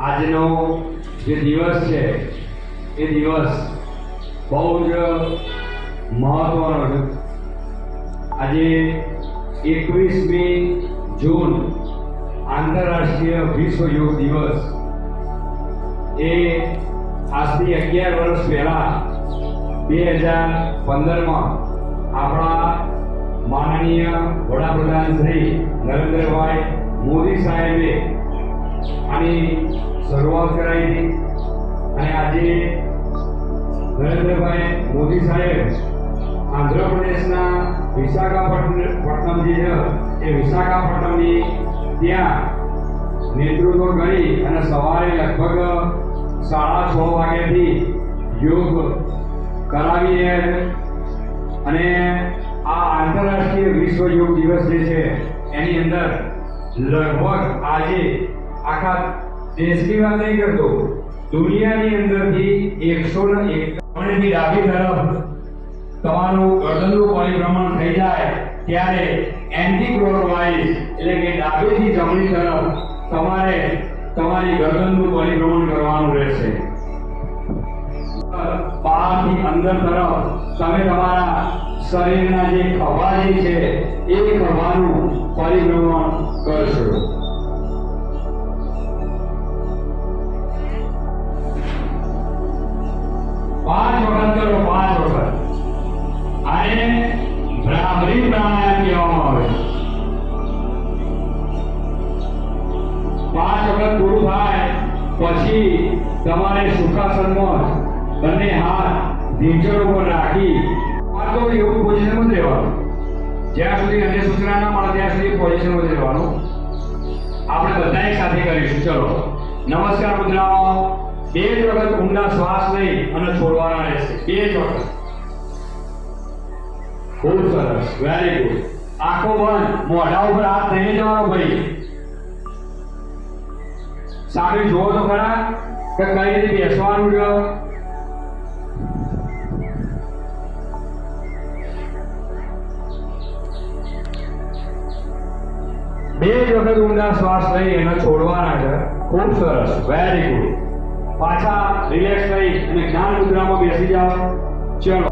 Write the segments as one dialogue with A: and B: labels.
A: આજનો જે દિવસ છે, એ દિવસ બહુ જ મહત્વનો છે. આજે એકવીસમી જૂન આંતરરાષ્ટ્રીય વિશ્વ યોગ દિવસ એ આજથી અગિયાર વર્ષ પહેલા બે હજાર પંદરમાં આપણા માનનીય વડાપ્રધાન શ્રી નરેન્દ્રભાઈ મોદી સાહેબે આની શરૂઆત કરાવી હતી અને આજે નરેન્દ્રભાઈ મોદી સાહેબ આંધ્રપ્રદેશના વિશાખાપટ્ટનમ જે, એ વિશાખાપટ્ટનમની ત્યાં નેતૃત્વ કરી અને સવારે લગભગ સાડા છ વાગ્યાથી યોગ કરાવી રહ્યા અને આ આંતરરાષ્ટ્રીય વિશ્વ યોગ દિવસ જે છે, એની અંદર લગભગ આજે આખા દેશની વાત નહીં કરતો, દુનિયાની અંદરથી એકસો ને એકાવનથી ડાબી તરફ તમારું ગરદનનું પરિભ્રમણ થઈ જાય, ત્યારે એન્ટી ક્લોકવાઇઝ એટલે કે ડાબેથી જમણી તરફ તમારે તમારી ગરદનનું પરિભ્રમણ કરવાનું રહેશે. બહારથી અંદર તરફ તમે તમારા શરીરના જે ખભા છે, એ ખભાનું પરિભ્રમણ કરશો. પાંચ વખત કરો પાંચ વખત આને ભ્રામરી પ્રાણાયામ કહેવામાં આવે પાંચ વખત પૂરું થાય પછી તમારે સુખાસનમાં બંને હાથ ઢીંચણ ઉપર રાખી આ એવું પોઝિશનમાં જ રહેવાનું જ્યાં સુધી અન્ય સૂચના ના મળે ત્યાં સુધી પોઝિશનમાં જ રહેવાનું આપણે બધા સાથે કરીશું ચલો નમસ્કાર મુદ્રામાં બે જ વખત ઊંડા શ્વાસ લઈ અને છોડવાના રહેશે. બે જ વખત. ખૂબ સરસ. વેરી ગુડ આખો બંધ મોઢા ઉપર હાથ નહીં જવાનો ભાઈ. સામે જુઓ તો ખરા કે કઈ રીતે બેસવાનું છે બે જ વખત ઊંડા શ્વાસ લઈ એને છોડવાના છે. ખૂબ સરસ. વેરી ગુડ પાછા રિલેક્સ થઈ અને જ્ઞાન મુદ્રામાં બેસી જાઓ. ચલો.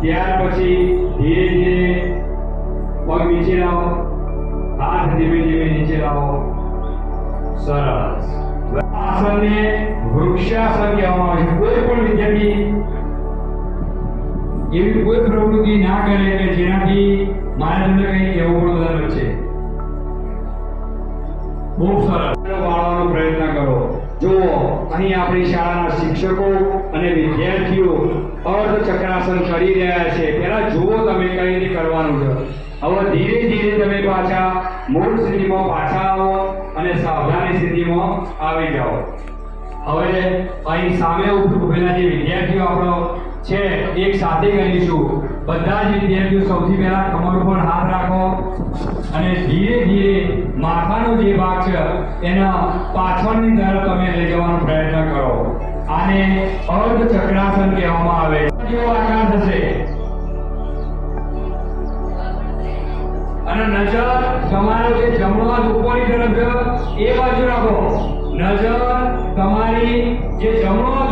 A: ત્યાર પછી ધીરે ધીરે પગ નીચે લાવો. હાથ ધીમે ધીમે નીચે લાવો. સરસ. આસનને વૃક્ષાસન કહેવામાં આવે છે. કોઈ પણ વિદ્યાર્થી એવી કોઈ પ્રવૃત્તિ ના કરે કે જેનાથી મારે તમને કંઈ કહેવું પણ વધારે છે. બહુ સરસ વાળવાનો પ્રયત્ન કરો. જુઓ, અહીં આપણી શાળાના શિક્ષકો અને વિદ્યાર્થીઓ અર્ધ ચક્રાસન કરી રહ્યા છે. પહેલા જુઓ તમે કઈ રીતે કરવાનું છે. હવે ધીરે ધીરે તમે પાછા મૂળ સ્થિતિમાં પાછા આવો અને સાવધાની સ્થિતિમાં આવી જાઓ. હવે અહીં સામે ઉભેલા જે વિદ્યાર્થીઓ આપણો છે, એક સાથે કરીશું બધા જ વિદ્યાર્થીઓ સૌથી પહેલા કમર ઉપર હાથ રાખો અને ધીરે ધીરે માથાનો જે ભાગ છે, એના પાછળની તરફ તમે લઈ જવાનો પ્રયત્ન કરો. આને અર્ધ ચક્રાસન કહેવામાં આવે કેવો આકાર થશે? અને નજર તમારો જે જમણો હાથ ઉપરની તરફ એ બાજુ રાખો. નજર તમારી જે જમણો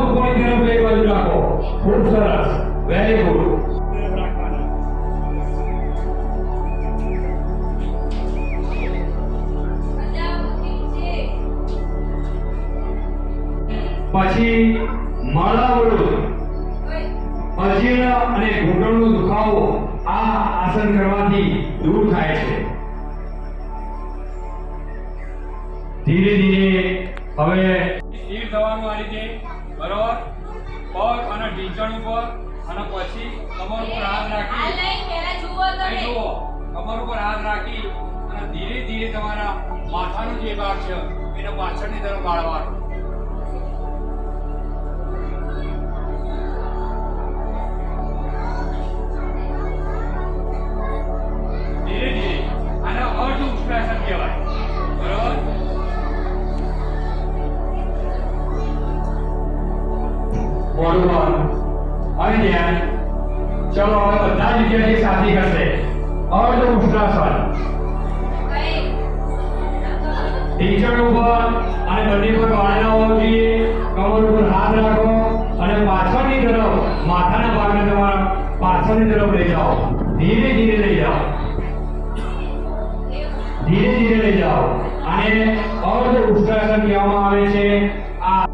A: પછી મળાવડો. અજીર્ણ અને ઘૂંટણનો દુખાવો આ આસન કરવાથી દૂર થાય છે. ધીરે ધીરે હવે સ્થિર થવાનું આ રીતે બરોબર? પગ અને ઢીંચણ ઉપર અને પછી કમર ઉપર હાથ રાખી. જુઓ કમર ઉપર હાથ રાખી અને ધીરે ધીરે તમારા માથાનો જે ભાગ છે એને પાછળની તરફ વાળવાનો. બંધ હવે ચલો, હવે બધા જ વિદ્યાર્થી સાથે કરશે અર્ધ ઉષ્ટ્રાસન ટીચર ઉપર અને બંને પર બાળના હોવા જોઈએ કમર ઉપર હાથ રાખો અને પાછળની તરફ, માથાના ભાગને તમારા પાછળની તરફ લઈ જાઓ. ધીરે ધીરે લઈ જાઓ. ધીરે ધીરે લઈ જાઓ. અને અર્ધ ઉષ્ટ્રાસન કહેવામાં આવે છે, આ